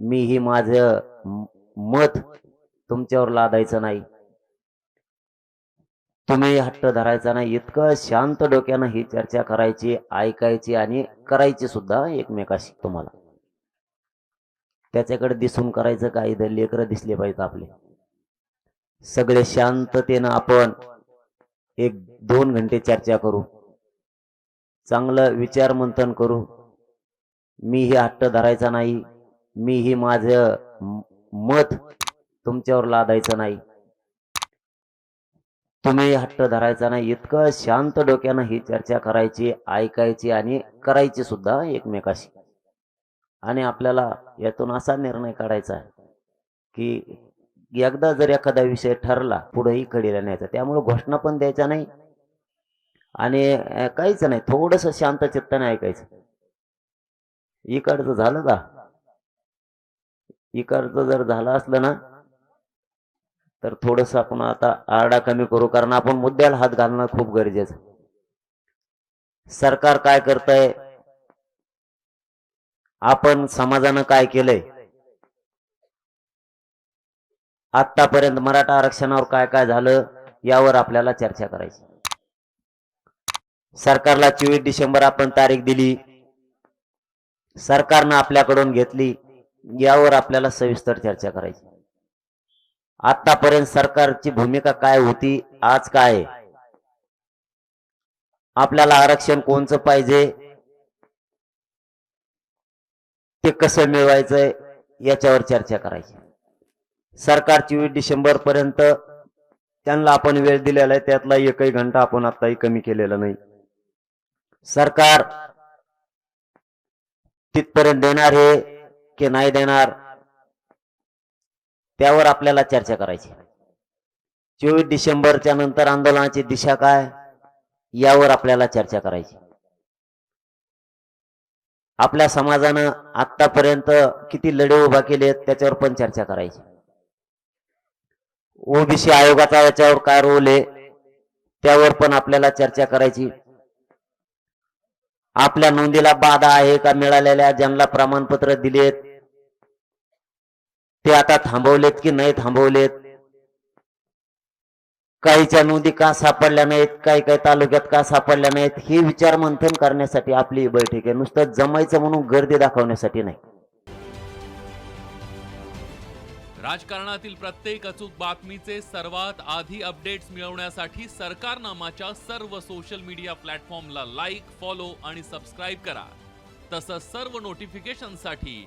मी ही माझं मत तुमच्यावर लादायचं नाही. तुम्ही हट्ट धरायचा नाही. इतकं शांत डोक्यानं ही चर्चा करायची ऐकायची आणि करायची सुद्धा एकमेकाशी तुम्हाला. त्याच्याकडे दिसून करायचं काय? इथं लेकर दिसले पाहिजे आपले. सगळे शांततेनं आपण एक दोन घंटे चर्चा करू. चांगलं विचार मंथन करू. मी ही हट्ट धरायचा नाही. मी ही माझं मत तुमच्यावर लादायचं नाही. तुम्ही हट्ट धरायचा नाही. इतकं शांत डोक्यानं ही चर्चा करायची ऐकायची आणि करायची सुद्धा एकमेकाशी. आणि आपल्याला यातून असा निर्णय काढायचा आहे की एकदा जर एखादा विषय ठरला पुढेही कडीला न्यायचा. त्यामुळे घोषणा पण द्यायच्या नाही आणि काहीच नाही. थोडस शांत चित्ताने ऐकायचं. इकडचं झालं का? इकडचं जर झालं असलं ना तर थोडस आपण आता आरडा कमी करू कारण आपण मुद्द्याला हात घालणं खूप गरजेचं सरकार काय करतंय? आपण समाजानं काय केलंय? आतापर्यंत मराठा आरक्षणावर काय काय झालं यावर आपल्याला चर्चा करायची. सरकारला चोवीस डिसेंबर आपण तारीख दिली. सरकारनं आपल्याकडून घेतली. यावर आपल्याला सविस्तर चर्चा करायची. आतापर्यंत सरकारची भूमिका काय होती आज काय? आपल्याला आरक्षण कोणचं पाहिजे? ते कसं मिळवायचंय? याच्यावर चर्चा करायची. सरकार चोवीस डिसेंबर पर्यंत त्यांना आपण वेळ दिलेला आहे त्यातला एकही घंटा आपण आताही कमी केलेला नाही. सरकार तिथपर्यंत देणार हे की नाही देणार? त्यावर आपल्याला चर्चा करायची. चोवीस डिसेंबरच्या नंतर आंदोलनाची दिशा काय? यावर आपल्याला चर्चा करायची. आपल्या समाजानं आतापर्यंत किती लढे उभा केले त्याच्यावर पण चर्चा करायची. ओबीसी आयोगाचा याच्यावर काय रोल आहे त्यावर पण आपल्याला चर्चा करायची. आपल्या नोंदीला बाधा आहे का मिळालेल्या ज्यांना प्रमाणपत्र दिलेत ते आता थांबवलेत की नाही थांबवलेत? काहीच्या नोंदी का सापडल्या नाहीत? काही काही तालुक्यात का सापडल्या नाहीत? हे विचार मंथन करण्यासाठी आपली ही बैठक आहे. नुसतं जमायचं म्हणून गर्दी दाखवण्यासाठी नाही. राजकारणातील प्रत्येक अचूक बातमीचे सर्वात आधी अपडेट्स मिळवण्यासाठी सरकारनामाच्या सर्व सोशल मीडिया प्लॅटफॉर्मला लाईक फॉलो आणि सबस्क्राईब करा. तसंच सर्व नोटिफिकेशनसाठी